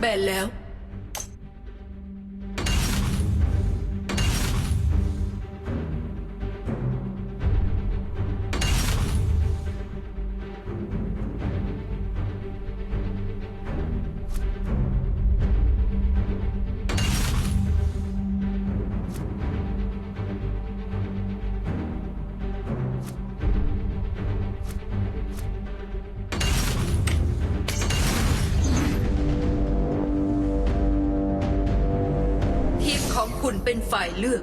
Belleo. Eh? คุณเป็นฝ่ายเลือก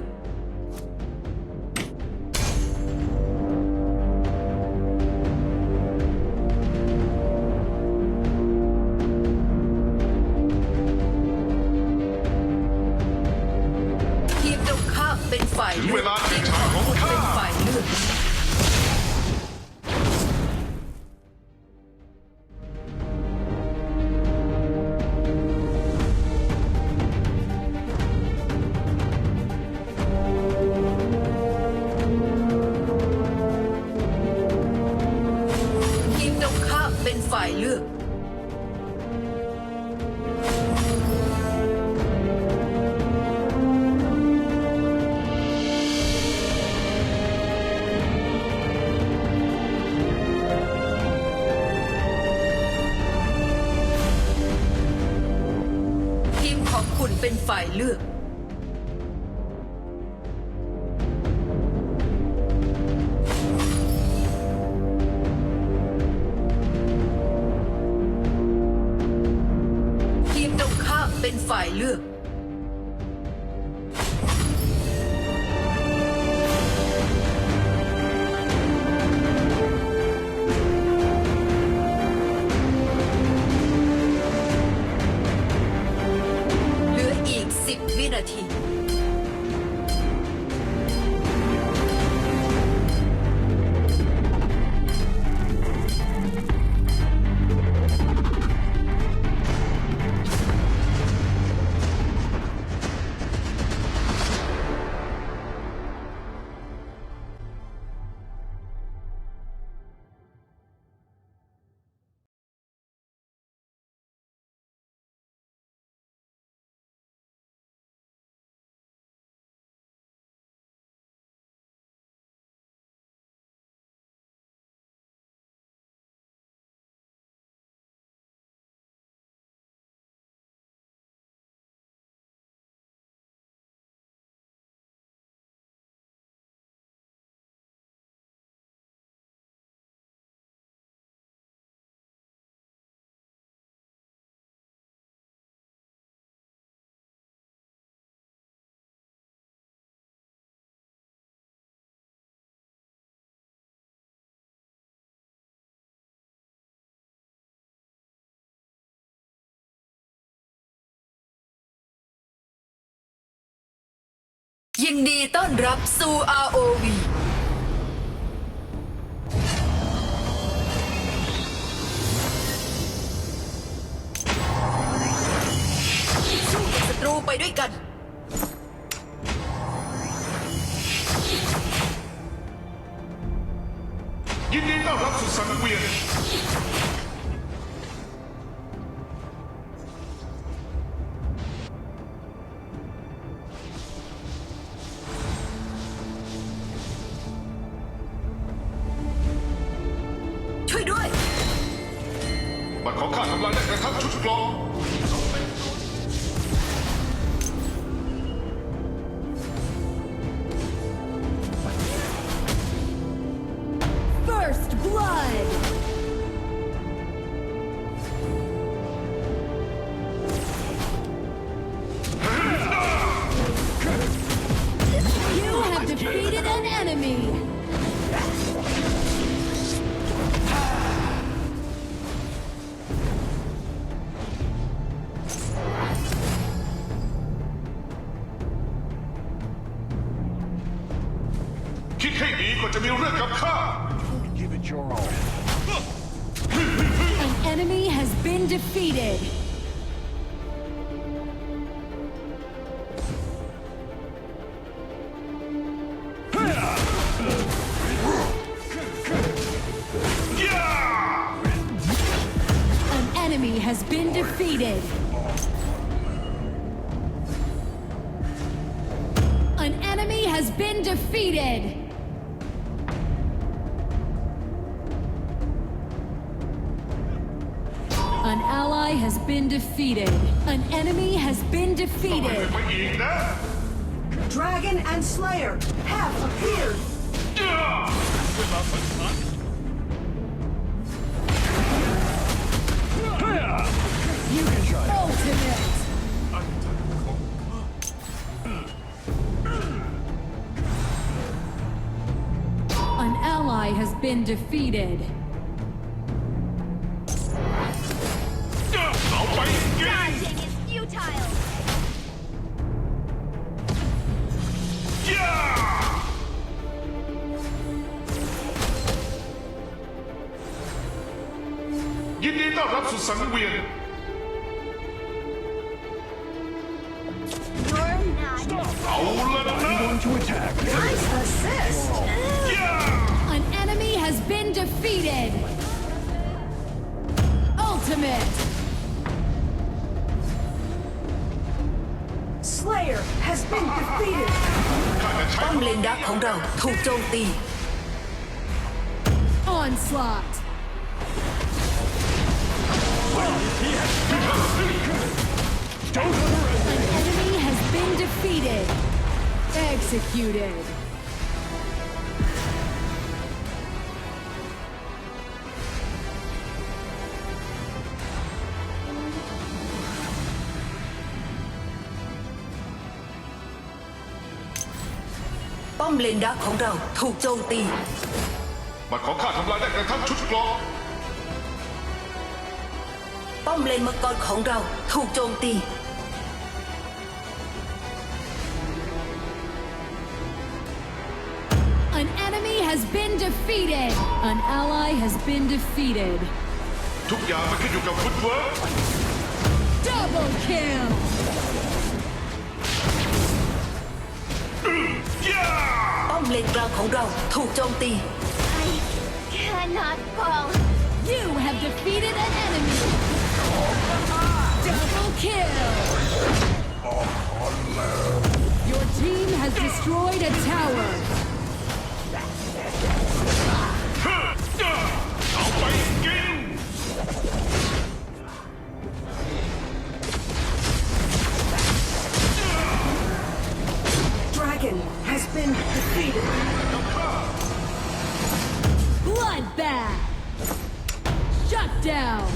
ยินดีต้อนรับสู่ ROV สู้กับศัตรูไปด้วยกัน ยินดีต้อนรับสู่สังเวียน 주십시오. has been defeated. An enemy has been defeated. An ally has been defeated. An enemy has been defeated. Dragon and Slayer have appeared. An ally has been defeated. เอาไปกิน Dodging is futile. ย่ายินดีต้อนรับสู่สังเวียน been defeated! Ultimate! Slayer has been defeated! Bom lên đá khổng đầu, thủ châu tì. Onslaught! An enemy has been defeated! Executed! เลนดักของเราถูกโจมตี บัตรของข้าทำลายได้กระทั่งชุดเกรองป้อมเลนมังกรของเราถูกโจมตี An enemy has been defeated. An ally has been defeated. ทุกอย่างมันขึ้นอยู่กับฟุตเวิร์ก Double kill. ย่าป้ อมเลนกลางของเราถูกโจมตี I cannot fall. You have defeated an enemy. Double kill. Your team has destroyed a tower. เอาไปกิน Dragon has been defeated! Bloodbath! Shut down!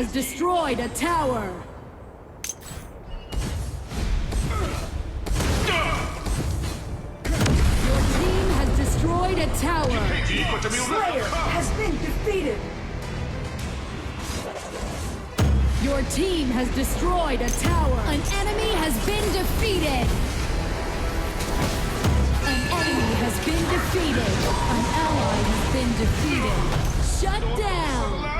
has destroyed a tower. Your team has destroyed a tower. Slayer has been defeated. Your team has destroyed a tower. An enemy has been defeated. An enemy has been defeated. An ally has been defeated. Shut down.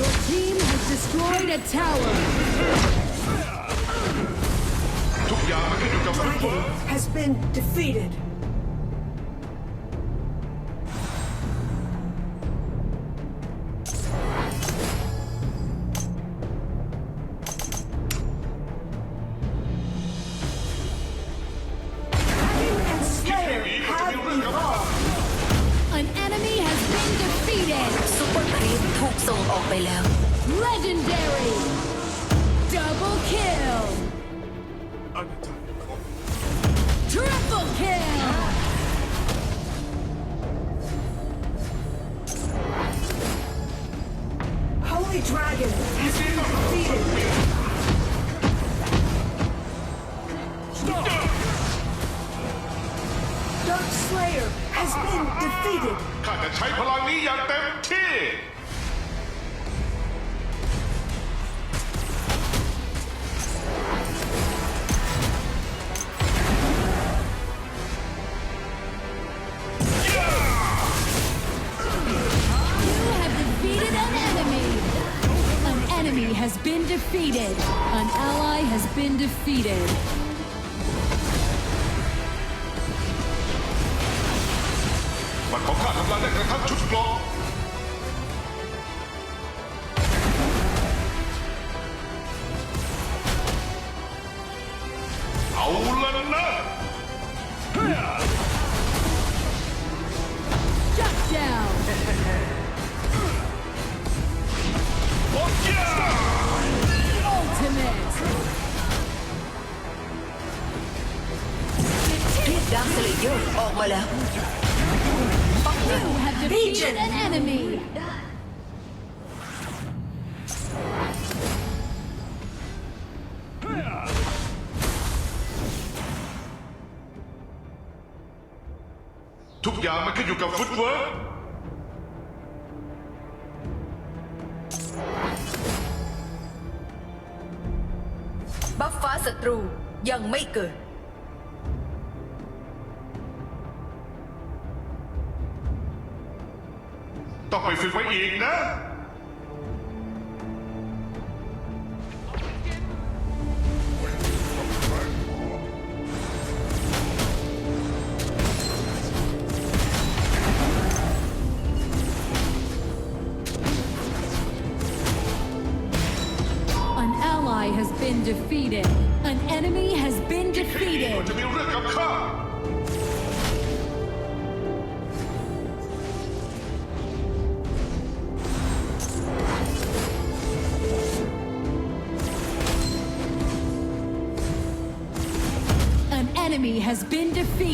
Your team has destroyed a tower. ทุกอย่างมันขึ้นอยู่กับฟุตบอ Dragon ล has been defeated. ส่งออกไปแล้ว Legendary. Double kill. Triple kill. Holy Dragon has been defeated. Dark Slayer has been defeated. ข้าจะใช้พลังนี้อย่าง Defeated. An ally has been defeated. มัน เรียกดังสเลเยอร์ออกมาแล้ว You have defeated an enemy. ทุกอย่างมันขึ้นอยู่กับฟุตเวิร์ก บัฟฟ้าศัตรูยังไม่เกิด ต้องไปฝึกไว้อีกนะ An ally has been defeated. An enemy has been มัน defeated. จะมีเรื่องกับข้า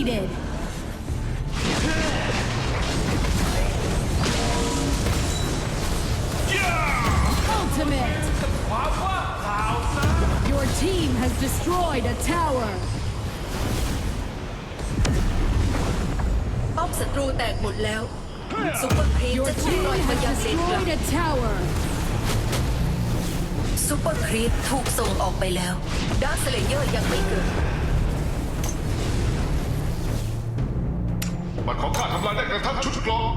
been defeated. Ultimate. Your team has destroyed a tower. ป้อมศัตรูแตกหมดแล้วซุปเปอร์ครีป Your จะถูก team ปล่อยมา has ยังเลนกลาง destroyed a tower. ซุปเปอร์ครีปถูกส่งออกไปแล้วดังสเลเยอร์ยังไม่เกิด มันของข้าทำลายได้กระทั่งชุดเกรอง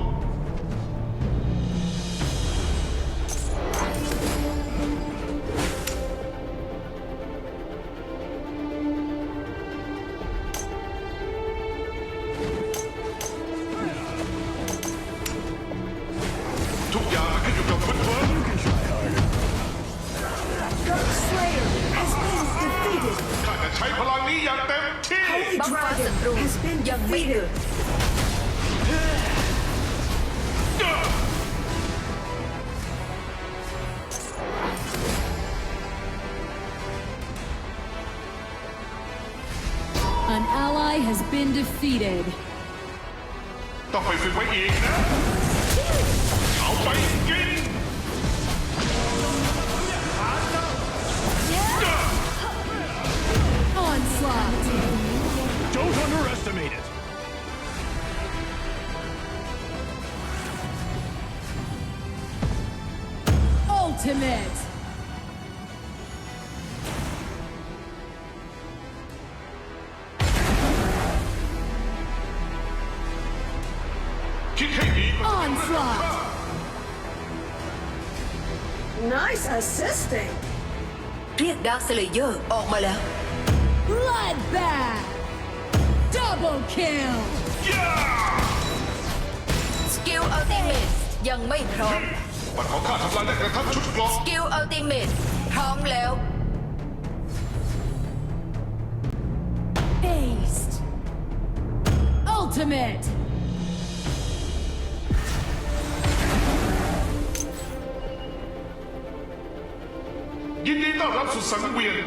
has been defeated. ต้องไปฝึกไว้อีกนะ เอาไปกิน Onslaught. Don't underestimate it. Ultimate. Onslaught. Nice assisting. เรียกดาร์คสเลเยอร์ออกมาแล้ว Bloodbath. Double kill. สกิลอัลติเมตยังไม่พร้อม บัตรของข้าทำลายได้กระทั่งชุดเกรอก สกิลอัลติเมตพร้อมแล้ว Aced. Ultimate. รับสู่สังเวียน